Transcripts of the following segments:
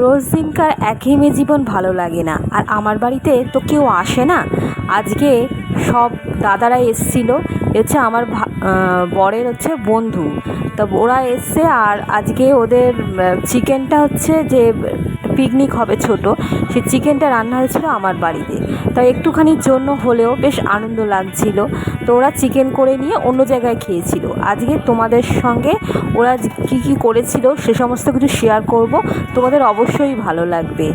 রোজ দিনকার একঘেয়েমি জীবন ভালো লাগে না। আর আমার বাড়িতে তো কেউ আসে না। আজকে সব দাদারা এসছিল। হচ্ছে আমার বরের হচ্ছে বন্ধু। তা ওরা এসছে আর আজকে ওদের চিকেনটা হচ্ছে যে পিকনিক হবে ছোট। সে চিকেনটা রান্না হয়েছিল আমার বাড়িতে। তাই একটুখানির জন্য হলেও বেশ আনন্দ লাগছিল। তো ওরা চিকেন করে নিয়ে অন্য জায়গায় খেয়েছিল। আজকে তোমাদের সঙ্গে ওরা কি কি করেছিল সে সমস্ত কিছু শেয়ার করব। তোমাদের অবশ্যই ভালো লাগবে।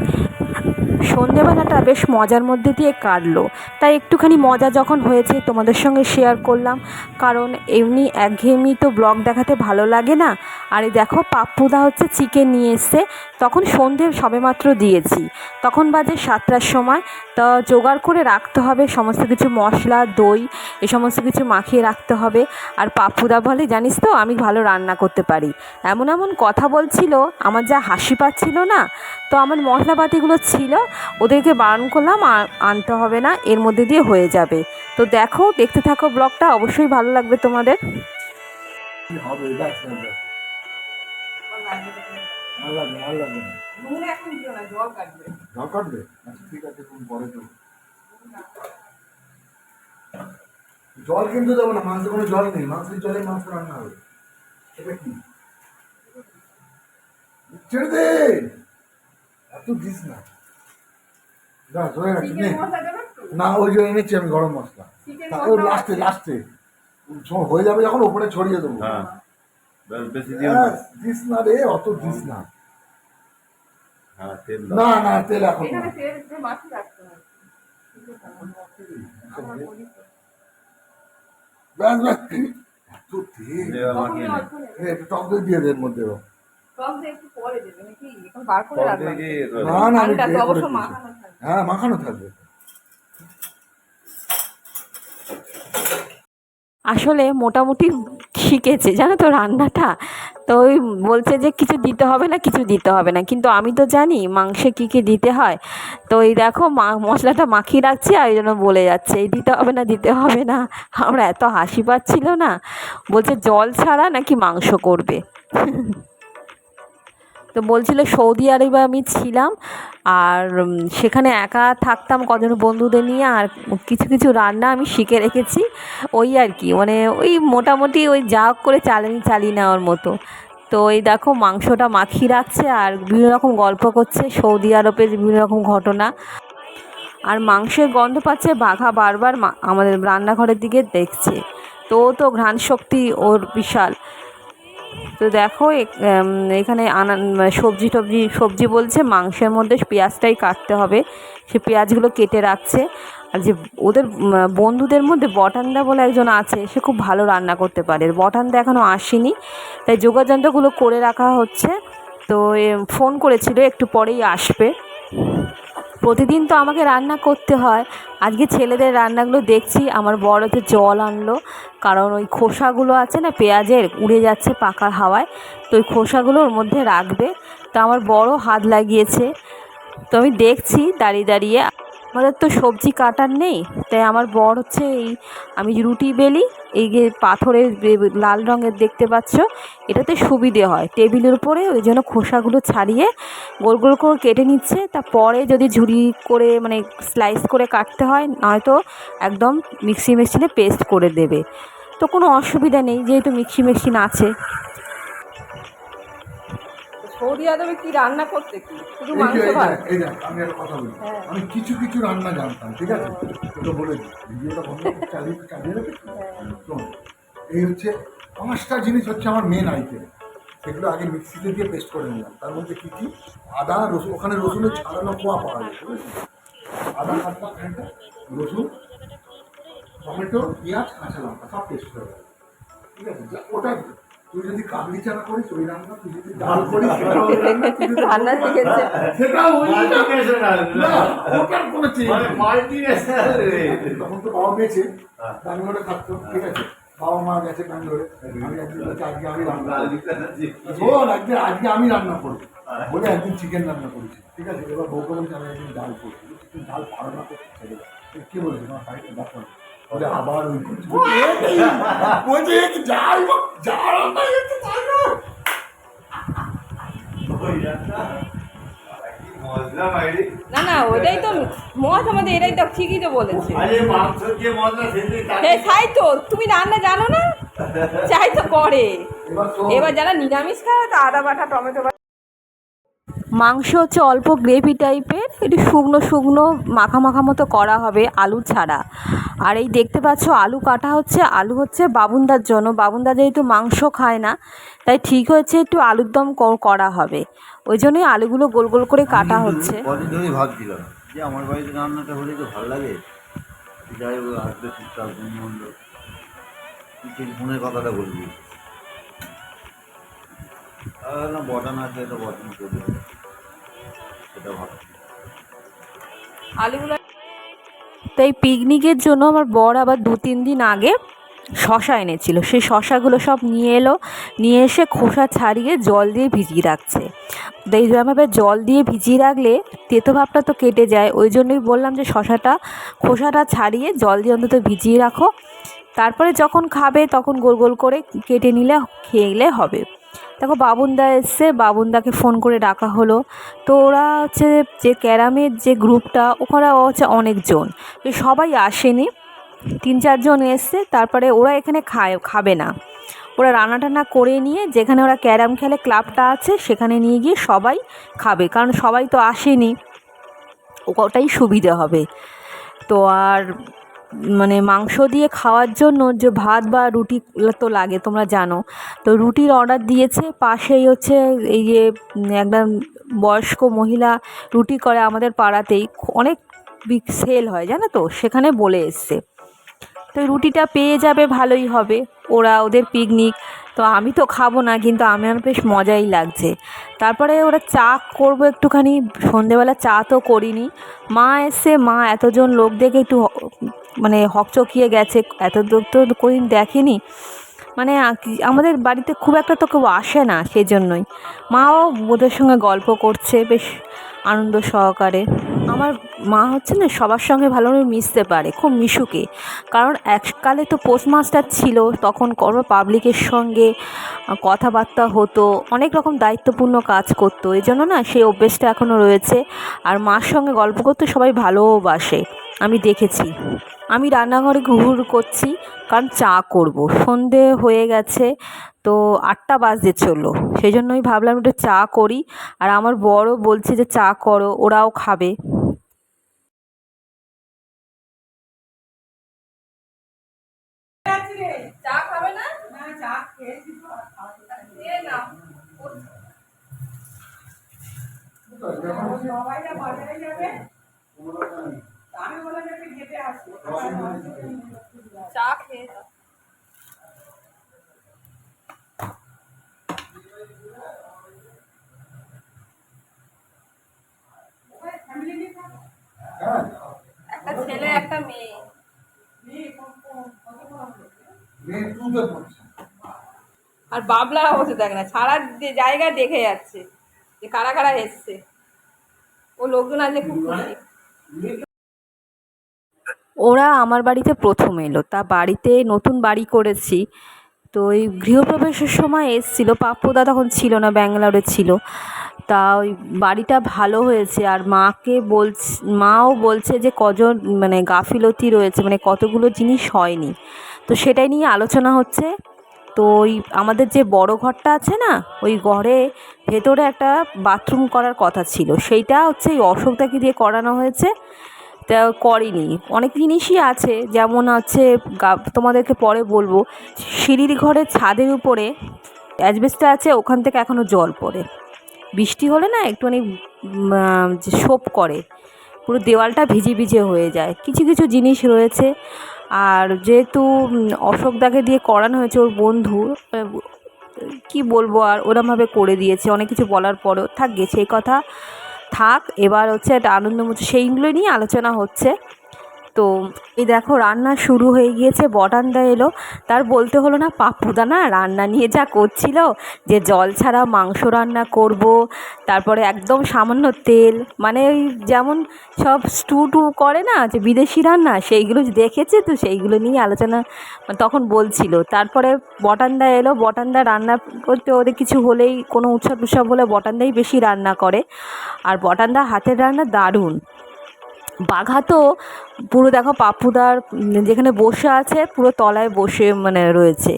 সন্ধেবেলাটা বেশ মজার মধ্যে দিয়ে কাটলো। তাই একটুখানি মজা যখন হয়েছে তোমাদের সঙ্গে শেয়ার করলাম। কারণ এমনি একঘেয়েমি তো ব্লগ দেখাতে ভালো লাগে না। আর দেখো, পাপ্পুদা হচ্ছে চিকেন নিয়ে এসছে। তখন সন্ধে সবেমাত্র দিয়েছি। তখন বাজে সাতটার সময়। তা জোগাড় করে রাখতে হবে। সমস্ত কিছু মশলা, দই, এ সমস্ত কিছু মাখিয়ে রাখতে হবে। আর পাপ্পুদা বলে, জানিস তো, আমি ভালো রান্না করতে পারি। এমন এমন কথা বলছিল, আমার যা হাসি পাচ্ছিল না। তো আমার মশলাপাতিগুলো ছিল ওদেরকে বারণ করলাম আনতে হবে না এর মধ্যে দিয়ে হয়ে যাবে। তো দেখো দেখতে থাকো ব্লগটা অবশ্যই ভালো লাগবে তোমাদের। জল আচ্ছা ঠিক আছে তুমি পরে দেবো জল কিন্তু দেবো না মাংসে কোনো জল নেই। মাংসের জলে মাংস রান্না হবে। এটা কি? ছেড়ে দে! এত দিস না। যা ধরে গেছি নে। না ওই জন্য এনেছি আমি গরম মশলা। ওই লাস্টে লাস্টে হয়ে যাবে যখন ওপরে ছড়িয়ে দেবো। হ্যাঁ। বে- বেশি দিও না। দিস না রে অত দিস না। হ্যাঁ তেল না না তেল এখন না। ব্যাস ব্যাস। এত তেল। দিয়ে মাখিয়ে নে। এ, একটু টক দই দিয়ে দে মধ্যে ও। না না আমি হ্যাঁ মাখানো থাকবে। আসলে মোটামুটি শিখেছে, জানো তো রান্নাটা? তো ওই বলছে যে কিছু দিতে হবে না, কিছু দিতে হবে না। কিন্তু আমি তো জানি মাংসে কী কী দিতে হয়। তো এই দেখো মা, মশলাটা মাখিয়ে রাখছি আর এই জন্য বলে যাচ্ছে, এই দিতে হবে না, দিতে হবে না। আমরা এত হাসি পাচ্ছিল না। বলছে জল ছাড়া নাকি মাংস করবে? তো বলছিল সৌদি আরবে আমি ছিলাম আর সেখানে একা থাকতাম কজন বন্ধুদের নিয়ে আর কিছু কিছু রান্না আমি শিখে রেখেছি। ওই আর কি মানে ওই মোটামুটি ওই যা করে চালিয়ে চালিয়ে নেওয়ার মতো। তো এই দেখো মাংসটা মাখিয়ে রাখছে আর বিভিন্ন রকম গল্প করছে, সৌদি আরবের বিভিন্ন রকম ঘটনা। আর মাংসের গন্ধ পাচ্ছে বাঘা বারবার আমাদের রান্নাঘরের দিকে দেখছে। তো তো ঘ্রাণ শক্তি ওর বিশাল। তো দেখো এখানে আনা, সবজি টবজি, সবজি বলছে, মাংসের মধ্যে পেঁয়াজটাই কাটতে হবে। সে পেঁয়াজগুলো কেটে রাখছে। আর যে ওদের বন্ধুদের মধ্যে বটানদা বলে একজন আছে, সে খুব ভালো রান্না করতে পারে। বটানদা এখনও আসেনি। তাই যোগাযন্ত্রগুলো করে রাখা হচ্ছে। তো ফোন করেছিল, একটু পরেই আসবে। প্রতিদিন তো আমাকে রান্না করতে হয়। আজকে ছেলেদের রান্নাগুলো দেখছি, আমার বড় যে জল আনলো। কারণ ওই খোসাগুলো আছে না, পেঁয়াজের, উড়ে যাচ্ছে পাকার হাওয়ায়। তো ওই খোসাগুলোর মধ্যে রাখবে। তো আমার বড় হাত লাগিয়েছে। তো আমি দেখছি দাঁড়িয়ে দাঁড়িয়ে। আমাদের তো সবজি কাটার নেই, তাই আমার বর হচ্ছে এই, আমি রুটি বেলি, এই যে পাথরের লাল রঙের দেখতে পাচ্ছ, এটাতে সুবিধে হয়। টেবিলের উপরে ওই জন্য খোসাগুলো ছাড়িয়ে গোল গোল করে কেটে নিচ্ছে, তারপরে যদি ঝুড়ি করে মানে স্লাইস করে কাটতে হয়, নয়তো একদম মিক্সি মেশিনে পেস্ট করে দেবে। তো কোনো অসুবিধা নেই, যেহেতু মিক্সি মেশিন আছে। সৌদি আরবে কি রান্না করতে কি? শুধু এই যে, এই দেখ, আমি একটা কথা বলি। হ্যাঁ। আমি কিছু কিছু রান্না জানতাম ঠিক আছে? তোকে বলে দিই। ভিডিওটা বন্ধ চালিয়ে চালিয়ে রাখি। শোন এই হচ্ছে পাঁচটা জিনিস হচ্ছে আমার মেন আইটেম সেগুলো আগে মিক্সিতে দিয়ে পেস্ট করে নিলাম। তার মধ্যে কী কী? আদা রসুন ওখানে রসুনের ছাড়ানো কোয়া পাওয়া যায় আদা কাটলাম খানিকটা রসুন টমেটো পেঁয়াজ কাঁচা লঙ্কা সব পেস্ট করে ঠিক আছে? যা- ওটা তুই যদি কাবলি চানা করিস ওই রান্না তুই যদি ডাল করিস সেটাও রান্না, তুই যদি রান্না শিখেছে। সেটাও ওই না, ওটার কোনো change মানে। রে। তখন তো বাবা ব্যাঙ্গালোরে থাকতো ঠিক আছে। বাবা মা গেছে ব্যাঙ্গালোরে আমি একদিন আজকে আমি রান্না করব। শোন আজকে আজকে আমি রান্না করব। বলে একদিন চিকেন রান্না করেছি। ঠিক আছে এবার বউকে বলছি আমি একদিন ডাল করছি ডাল পারো না করতে ছেড়ে কি বলছি আমার বাড়িতে দেখো ওরে আবার ওই বলছি? যাই হোক, না না ওইটাই তো মত আমাদের এটাই তো ঠিকই তো বলেছে। আরে মাংস যে মশলা সেটাই তাকে? এই তাই তো তুমি রান্না জানো না? চাই তো করে। এবার যারা নিরামিষ খায় তো আদা বাটা টমেটো মাংস হচ্ছে অল্প গ্রেভি টাইপের একটু শুকনো শুকনো মাখা মাখা মতো করা হবে আলু ছাড়া। আর এই দেখতে পাচ্ছ আলু কাটা হচ্ছে আলু হচ্ছে বাবুনদার জন্য। বাবুনদা যেহেতু মাংস খায় না তাই ঠিক হচ্ছে একটু আলুর দম করা হবে। ওই জন্যই আলুগুলো গোল গোল করে কাটা হচ্ছে। কদিন ধরেই ভাবছিলাম যে আমার বাড়িতে রান্নাটা হলে তো ভালো লাগে। যাই আসবে টুকটাক বন্ধু বান্ধব তুই ফোনের কথাটা বলবি। না বটান আছে তো বটান করবে সেটা ভাবছি আলুগুলো তো এই পিকনিকের জন্য আমার বর আবার দু, তিন দিন আগে শশা এনেছিল। সেই শশাগুলো সব নিয়ে এলো, নিয়ে এসে খোসা ছাড়িয়ে জল দিয়ে ভিজিয়ে রাখছে। এইভাবে জল দিয়ে ভিজিয়ে রাখলে তেতো ভাবটা তো কেটে যায়। ওই জন্যই বললাম যে শশাটা, খোসাটা ছাড়িয়ে জল দিয়ে অন্তত ভিজিয়ে রাখো। তারপরে যখন খাবে তখন গোল গোল করে কেটে নিলে, খেলে হবে। দেখো বাবুনদা এসছে, বাবুনদাকে ফোন করে ডাকা হলো। তো ওরা হচ্ছে যে ক্যারামের যে গ্রুপটা, ওখানে হচ্ছে অনেকজন। সবাই আসেনি। তিন চারজন এসছে, তারপরে ওরা এখানে খায়, খাবে না। ওরা রান্না টান্না করে নিয়ে, যেখানে ওরা ক্যারাম খেলে ক্লাবটা আছে, সেখানে নিয়ে গিয়ে সবাই খাবে। কারণ সবাই তো আসেনি, ওটাই সুবিধে হবে। তো আর মানে মাংস দিয়ে খাওয়ার জন্য যে ভাত বা রুটি তো লাগে, তোমরা জানো। তো রুটির অর্ডার দিয়েছে, পাশেই হচ্ছে এই যে একদম বয়স্ক মহিলা রুটি করে আমাদের পাড়াতেই, অনেক সেল হয়, জানো তো? সেখানে বলে এসছে। তো রুটিটা পেয়ে যাবে, ভালোই হবে। ওরা ওদের পিকনিক তো আমি তো খাব না, কিন্তু আমার বেশ মজাই লাগছে। তারপরে ওরা চা করব একটুখানি, সন্ধেবেলা চা তো করিনি। মা এসে, মা এতজন লোক দেখে একটু মানে হকচকিয়ে গেছে, এত লোক তো কোনোদিন দেখেনি। মানে আমাদের বাড়িতে খুব একটা তো কেউ আসে না সেই জন্যই মাও ওদের সঙ্গে গল্প করছে, বেশ আনন্দ সহকারে। আমার মা হচ্ছে না সবার সঙ্গে ভালোভাবে মিশতে পারে, খুব মিশুকে। কারণ এককালে তো পোস্টমাস্টার ছিল, তখন কর্ম পাবলিকের সঙ্গে কথাবার্তা হতো, অনেক রকম দায়িত্বপূর্ণ কাজ করতো। এই জন্য না সেই অভ্যেসটা এখনও রয়েছে। আর মার সঙ্গে গল্প করতে সবাই ভালোবাসে আমি দেখেছি। আমি রান্নাঘরে ঘুর করছি, কারণ চা করব। সন্ধে হয়ে গেছে তো আটটা বাজতে চলল। সেই জন্যই ভাবলাম একটু চা করি। আর আমার বড়ও বলছে যে, চা করো, ওরাও খাবে। চা খেয়ে একটা ছেলে একটা মেয়ে। আর বাবলারা বসে থাকে না সারা যে- জায়গায় দেখে যাচ্ছে যে কারা কারা এসছে। ও লোকজন আসলে খুব খুশি। ওরা আমার বাড়িতে প্রথম এলো তা বাড়িতে নতুন বাড়ি করেছি। তো ওই গৃহপ্রবেশের সময় এসছিল, পাপ্পুদা তখন ছিল না, ব্যাঙ্গালোরে ছিল। তা ওই বাড়িটা ভালো হয়েছে আর মাকে বলছে, মাও বলছে যে কজন মানে গাফিলতি রয়েছে মানে কতগুলো জিনিস হয়নি। তো সেটাই নিয়ে আলোচনা হচ্ছে। তো ওই আমাদের যে বড় ঘরটা আছে না, ওই ঘরে ভেতরে একটা বাথরুম করার কথা ছিল। সেইটা হচ্ছে এই অশোকদাকে দিয়ে করানো হয়েছে। তা করেনি। অনেক জিনিসই আছে, যেমন গা- তোমাদেরকে পরে বলব, সিঁড়ির ঘরের ছাদের উপরে অ্যাজবেস্টার আছে, ওখান থেকে এখনও জল পড়ে। বৃষ্টি হলে না একটুখানি সোপ করে, পুরো দেওয়ালটা ভিজে ভিজে হয়ে যায়। কিছু কিছু জিনিস রয়েছে। আর যেহেতু অশোকদাকে দিয়ে করানো হয়েছে ওর বন্ধু কি বলব আর, ওরমভাবে করে দিয়েছে, অনেক কিছু বলার পরেও। থাক গে, সেই কথা। থাক এবার হচ্ছে একটা আনন্দ সেইগুলো নিয়ে আলোচনা হচ্ছে। তো এই দেখো রান্না শুরু হয়ে গিয়েছে বটানদা এলো। তার বলতে হলো না, পাপ্পুদা না রান্না নিয়ে যা করছিল, যে জল ছাড়া মাংস রান্না করব, তারপরে একদম সামান্য তেল। মানে ওই যেমন সব স্টু টু করে না, যে বিদেশি রান্না, সেইগুলো দেখেছে তো সেইগুলো নিয়ে আলোচনা তখন বলছিল। তারপরে বটানদা এলো বটানদা রান্না করতে ওদের কিছু হলেই, কোনো উৎসব উৎসব হলে বটানদাই বেশি রান্না করে। আর বটানদা হাতের রান্না দারুণ। বাঘা তো পুরো দেখো পাপুদার যেখানে বসে আছে পুরো তলায় বসে মানে রয়েছে।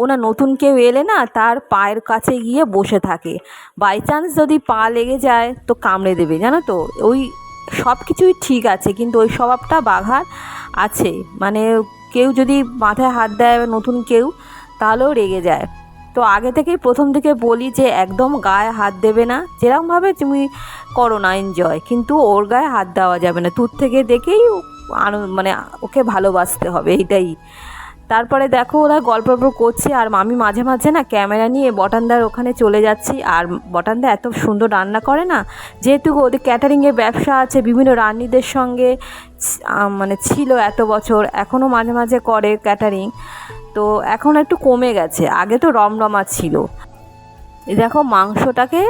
ওনা নতুন কেউ এলে না তার পায়ের কাছে গিয়ে বসে থাকে। বাই চান্স যদি পা লেগে যায় তো কামড়ে দেবে, জানো তো? ওই সব কিছুই ঠিক আছে, কিন্তু ওই স্বভাবটা বাঘার আছে। মানে কেউ যদি মাথায় হাত দেয় নতুন কেউ, তাহলেও রেগে যায়। তো আগে থেকেই প্রথম থেকে বলি যে একদম গায়ে হাত দেবে না। যেরকমভাবে তুমি করো না এনজয় কিন্তু ওর গায়ে হাত দেওয়া যাবে না। দূর থেকে দেখেই আনন্দ মানে ওকে ভালোবাসতে হবে, এইটাই। তারপরে দেখো ওরা গল্প করছে, আর আমি মাঝে মাঝে না ক্যামেরা নিয়ে বটানদার ওখানে চলে যাচ্ছি। আর বটানদা এত সুন্দর রান্না করে না, যেহেতু ওদের ক্যাটারিংয়ের ব্যবসা আছে, বিভিন্ন রান্নিদের সঙ্গে মানে ছিল এত বছর, এখনও মাঝে মাঝে করে ক্যাটারিং তো এখন একটু কমে গেছে। আগে তো রমরমা ছিল। দেখো মাংসটাকে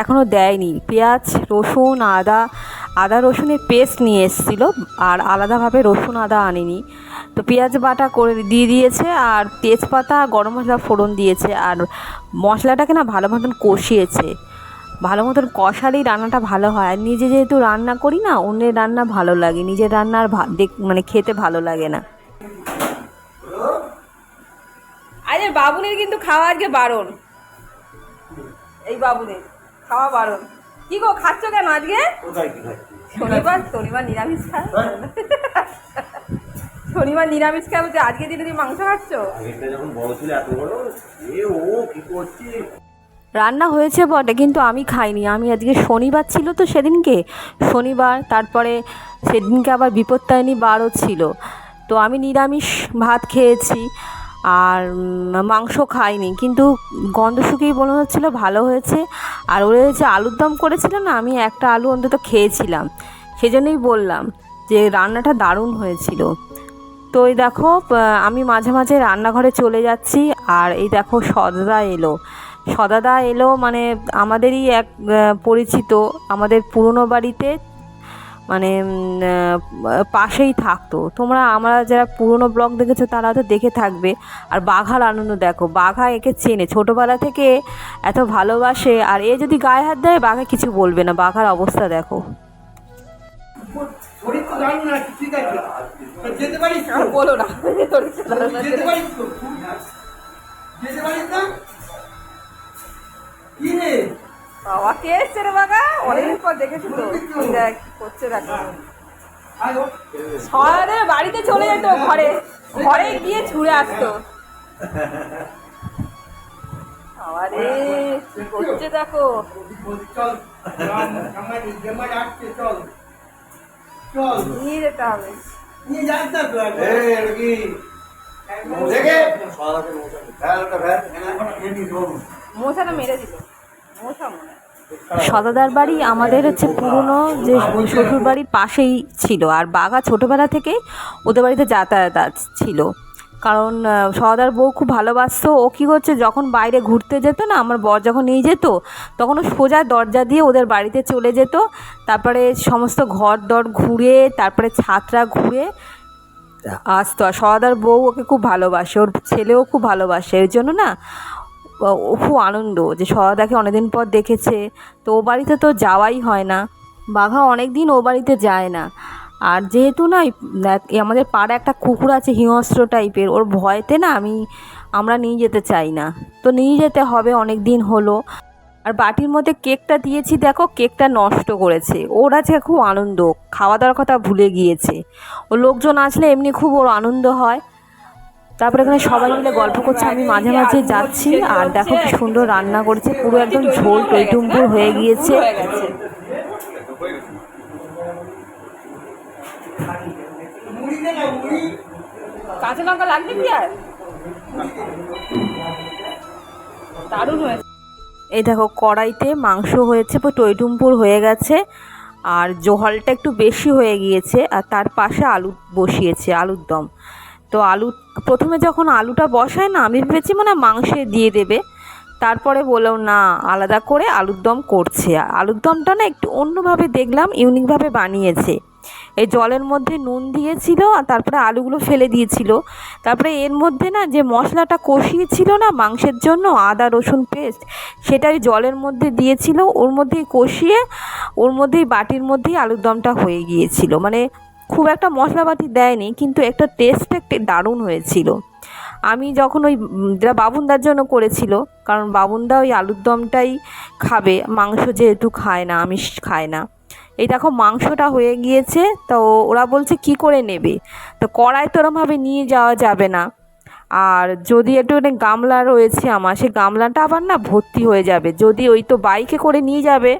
এখনও দেয়নি। পেঁয়াজ, রসুন, আদা আদা রসুনের পেস্ট নিয়ে এসেছিল আর আলাদাভাবে রসুন, আদা আনেনি। তো পেঁয়াজ বাটা করে দিয়ে দিয়েছে আর তেজপাতা, গরম মশলা ফোড়ন দিয়েছে আর মশলাটাকে না ভালো মতন কষিয়েছে। ভালো মতন কষালেই রান্নাটা ভালো হয়। আর নিজে যেহেতু রান্না করি না, অন্যের রান্না ভালো লাগে। নিজের রান্না আর মানে খেতে ভালো লাগে না। আরে বাবুনের কিন্তু খাওয়া আজকে বারণ। এই বাবুনের খাওয়া বারণ। কি গো খাচ্ছ কেন আজকে? শনিবার শনিবার নিরামিষ খায় শনিবার নিরামিষ খায় বলছে আজকে দিনে তুমি মাংস খাচ্ছ? যখন বড় ছিল এত বড়? এ ও কি করছি? রান্না হয়েছে বটে কিন্তু আমি খাইনি। আমি আজকে শনিবার ছিল তো সেদিনকে। শনিবার তারপরে সেদিনকে আবার বিপত্তায়নী বারও ছিল। তো আমি নিরামিষ ভাত খেয়েছি। আর মাংস খাইনি। কিন্তু গন্ধ শুকেই মনে হচ্ছিল ভালো হয়েছে। আর ওরা যে আলুর দম করেছিল না, আমি একটা আলু অন্তত খেয়েছিলাম। সেজন্যই বললাম যে রান্নাটা দারুণ হয়েছিল। তো এই দেখো আমি মাঝে মাঝে রান্নাঘরে চলে যাচ্ছি আর এই দেখো সদদা এলো। সদাদা এলো মানে আমাদেরই এক পরিচিত, আমাদের পুরনো বাড়িতে মানে পাশেই থাকতো। তোমরা আমরা যারা পুরনো ব্লগ দেখেছ তারা তো দেখে থাকবে। আর বাঘার আনন্দ দেখো বাঘা একে চেনে। ছোটোবেলা থেকে এত ভালোবাসে আর এ যদি গায়ে হাত দেয় বাঘা কিছু বলবে না। বাঘার অবস্থা দেখো। যেতে পারিস? বলো যেতে পারিস না বাবা কে এসছে রে বাঘা অনেকদিন পর দেখেছি তো। দেখ করছে দেখো। আয় বাড়িতে চলে যেত ঘরে ঘরে গিয়ে ছুঁড়ে আসতো। আরে কি করছে দেখো? নিয়ে যেতে হবে। নিয়ে যাস না তো মশাটা মেরে দিল। মশা মনে সদাদার বাড়ি আমাদের হচ্ছে পুরনো যে শ্বশুর বাড়ির পাশেই ছিল, আর বাঘা ছোটোবেলা থেকেই ওদের বাড়িতে যাতায়াত ছিল। কারণ সদার বউ খুব ভালোবাসতো, ও কী করছে, যখন বাইরে ঘুরতে যেত না, আমার বর যখন নিয়ে যেত, তখন ও সোজা দরজা দিয়ে ওদের বাড়িতে চলে যেত। তারপরে সমস্ত ঘর দর ঘুরে, তারপরে ছাত্রা ঘুরে আসতো। আর সদার বউ ওকে খুব ভালোবাসে, ওর ছেলেও খুব ভালোবাসে, এর জন্য না খুব আনন্দ যে সদাকে অনেকদিন পর দেখেছে, তো ও বাড়িতে তো যাওয়াই হয় না। বাঘা অনেক দিন ও বাড়িতে যায় না। আর যেহেতু না আমাদের পাড়ে একটা কুকুর আছে, হিংস্র টাইপের, ওর ভয়তে না আমি, আমরা নিয়ে যেতে চাই না। তো নিয়ে যেতে হবে অনেক দিন হলো। আর বাটির মধ্যে কেকটা দিয়েছি, দেখো, কেকটা নষ্ট করেছে। ওর আছে খুব আনন্দ খাওয়া দাওয়ার কথা ভুলে গিয়েছে। ও লোকজন আসলে এমনি খুব ওর আনন্দ হয়। তারপরে এখানে সবাই মিলে গল্প করছে আমি মাঝে মাঝে যাচ্ছি আর দেখো কি সুন্দর রান্না করছে পুরো একদম ঝোল টইটুম্পুর হয়ে গিয়েছে। মুড়ি দে না মুড়ি কাঁচা লঙ্কা লাগবে কি আর? দারুণ হয়েছে। এই দেখো কড়াইতে মাংস হয়েছে পুরো টইটুম্পুর হয়ে গেছে আর জলটা একটু বেশি হয়ে গিয়েছে আর তার পাশে আলু বসিয়েছে আলুর দম। তো আলু, প্রথমে যখন আলুটা বসায় না, আমি ভেবেছি মানে মাংসে দিয়ে দেবে। তারপরে বলল, না, আলাদা করে আলুর দম করছে। আলুর দমটা না একটু অন্যভাবে দেখলাম, ইউনিকভাবে বানিয়েছে। এই জলের মধ্যে নুন দিয়েছিল আর তারপরে আলুগুলো ফেলে দিয়েছিল। তারপরে এর মধ্যে না যে মশলাটা কষিয়েছিল না মাংসের জন্য, আদা, রসুন পেস্ট সেটা ওই জলের মধ্যে দিয়েছিল। ওর মধ্যেই কষিয়ে, ওর মধ্যেই বাটির মধ্যেই আলুর দমটা হয়ে গিয়েছিল। মানে খুব একটা মশলাপাতি দেয়নি, কিন্তু একটা টেস্ট একটা দারুণ হয়েছিল। আমি যখন ওই যেটা বাবুনদার জন্য করেছিল, কারণ বাবুনদা ওই আলুর দমটাই খাবে, মাংস যেহেতু খায় না, আমিষ খায় না। এই দেখো মাংসটা হয়ে গিয়েছে, তো ওরা বলছে কি করে নেবে? তো কড়াই তো ওরমভাবে নিয়ে যাওয়া যাবে না। আর যদি একটু গামলা রয়েছে আমার সেই গামলাটা আবার না ভর্তি হয়ে যাবে। যদি ওই তো বাইকে করে নিয়ে যাবে,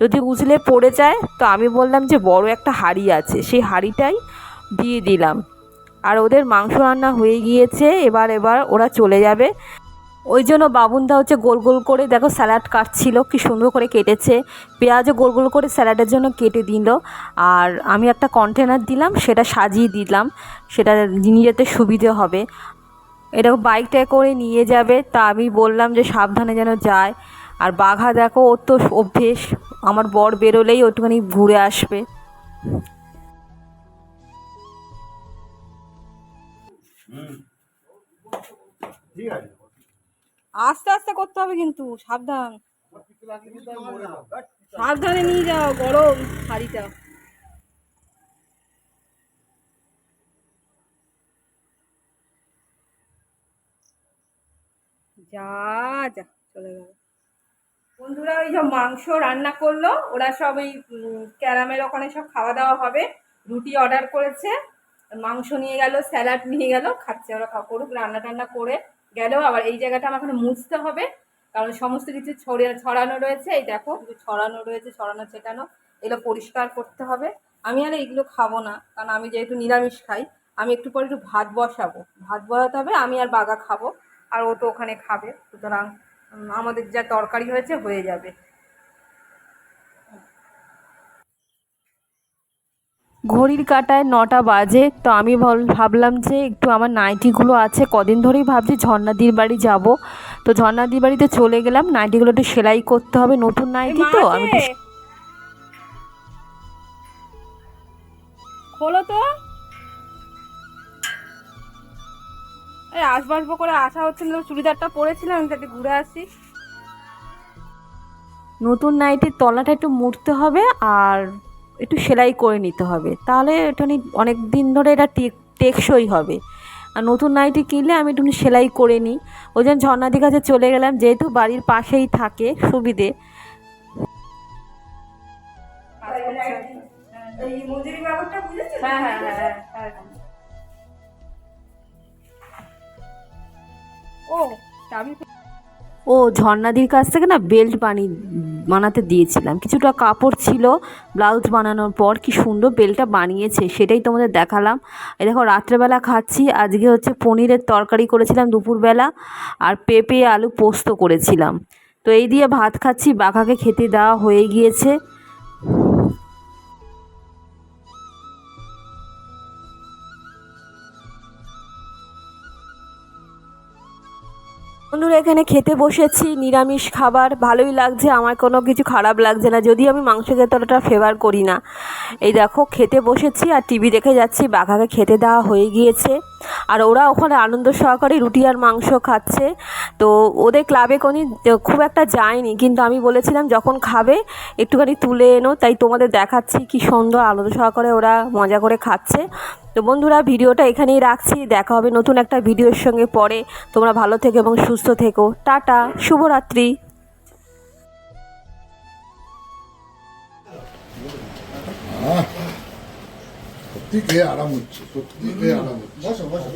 যদি উজলে পড়ে যায়, তো আমি বললাম যে বড় একটা হাঁড়ি আছে, সেই হাঁড়িটাই দিয়ে দিলাম। আর ওদের মাংস রান্না হয়ে গিয়েছে, এবার এবার ওরা চলে যাবে। ওই জন্য বাবুনদা হচ্ছে গোল গোল করে, দেখো স্যালাড কাটছিল, কি সুন্দর করে কেটেছে। পেঁয়াজও গোল গোল করে স্যালাডের জন্য কেটে দিল। আর আমি একটা কন্টেনার দিলাম, সেটা সাজিয়ে দিলাম। সেটা নিয়ে যেতে সুবিধে হবে। এটা বাইকটায় করে নিয়ে যাবে। তা আমি বললাম যে সাবধানে যেন যায়। আর বাঘা দেখো, ওর তো অভ্যেস। আমার বর বেরোলেই ওটুখানি ঘুরে আসবে। আস্তে আস্তে করতে হবে কিন্তু, সাবধান। সাবধানে নিয়ে যাও, গরম শাড়িটা। যা যা, চলে গেল। বন্ধুরা, ওই সব মাংস রান্না করল, ওরা সব ওই ক্যারামের ওখানে সব খাওয়া দাওয়া হবে। রুটি অর্ডার করেছে, মাংস নিয়ে গেল স্যালাড নিয়ে গেল, খাচ্ছে ওরা করুক, রান্না টান্না করে গেল আবার এই জায়গাটা আমার এখানে মুছতে হবে, কারণ সমস্ত কিছু ছড়িয়ে ছড়ানো রয়েছে, এই দেখো কিছু ছড়ানো রয়েছে, ছড়ানো ছেটানো এগুলো পরিষ্কার করতে হবে। আমি আর এইগুলো খাব না, কারণ আমি যেহেতু নিরামিষ খাই, আমি একটু পরে একটু ভাত বসাবো। ভাত বসাতে হবে, আমি আর বাগা খাব। আর ও তো ওখানে খাবে। সুতরাং আমাদের যা তরকারি হয়েছে হয়ে যাবে। ঘড়ির কাটায় নটা বাজে তো আমি ভাবলাম যে একটু আমার নাইটিগুলো আছে কদিন ধরেই ভাবছি ঝর্ণাদির বাড়ি যাব। তো ঝর্ণাদির বাড়িতে চলে গেলাম নাইটিগুলো একটু সেলাই করতে হবে নতুন নাইটি তো আমি খোলো তো। আসব আসব করে আসা হচ্ছিল চুড়িদারটা পরেছিলাম আমি তাতে ঘুরে আসি। নতুন নাইটির তলাটা একটু মুড়তে হবে আর একটু সেলাই করে নিতে হবে। তাহলে একটুখানি অনেক দিন ধরে এটা টেক- টেকসই হবে। আর নতুন নাইটি কিনলে আমি একটু সেলাই করে নিই। ওই জন্য ঝর্ণাদির কাছে চলে গেলাম যেহেতু বাড়ির পাশেই থাকে সুবিধে। হ্যাঁ হ্যাঁ হ্যাঁ হ্যাঁ। ও ঝর্ণাদির কাছ থেকে না বেল্ট বানিয়ে বানাতে দিয়েছিলাম। কিছুটা কাপড় ছিল ব্লাউজ বানানোর পর, কি সুন্দর বেল্টটা বানিয়েছে, সেটাই তোমাদের দেখালাম। এই দেখো, রাত্রেবেলা খাচ্ছি, আজকে হচ্ছে পনিরের তরকারি করেছিলাম দুপুরবেলা, আর পেঁপে আলু পোস্ত করেছিলাম। তো এই দিয়ে ভাত খাচ্ছি, বাঘাকে খেতে দেওয়া হয়ে গিয়েছে। বন্ধুরা, এখানে খেতে বসেছি, নিরামিষ খাবার, ভালোই লাগছে, আমার কোনো কিছু খারাপ লাগছে না যদি আমি মাংস খেতে অতটা ফেভার করি না। এই দেখো, খেতে বসেছি আর টিভি দেখে যাচ্ছি, বাঘাকে খেতে দেওয়া হয়ে গিয়েছে। আর ওরা ওখানে আনন্দ সহকারে রুটি আর মাংস খাচ্ছে। তো ওদের ক্লাবে কোনো খুব একটা যায়নি। কিন্তু আমি বলেছিলাম যখন খাবে একটুখানি তুলে এনো। তাই তোমাদের দেখাচ্ছি কি সুন্দর আনন্দ সহকারে ওরা মজা করে খাচ্ছে। তো বন্ধুরা ভিডিওটা এখানেই রাখছি। দেখা হবে নতুন একটা ভিডিওর সঙ্গে পরে। তোমরা ভালো থেকো এবং সুস্থ থেকো। টাটা শুভরাত্রি। সত্যি খেয়ে আরাম হচ্ছে সত্যি খেয়ে আরাম হচ্ছে। বসো বসো।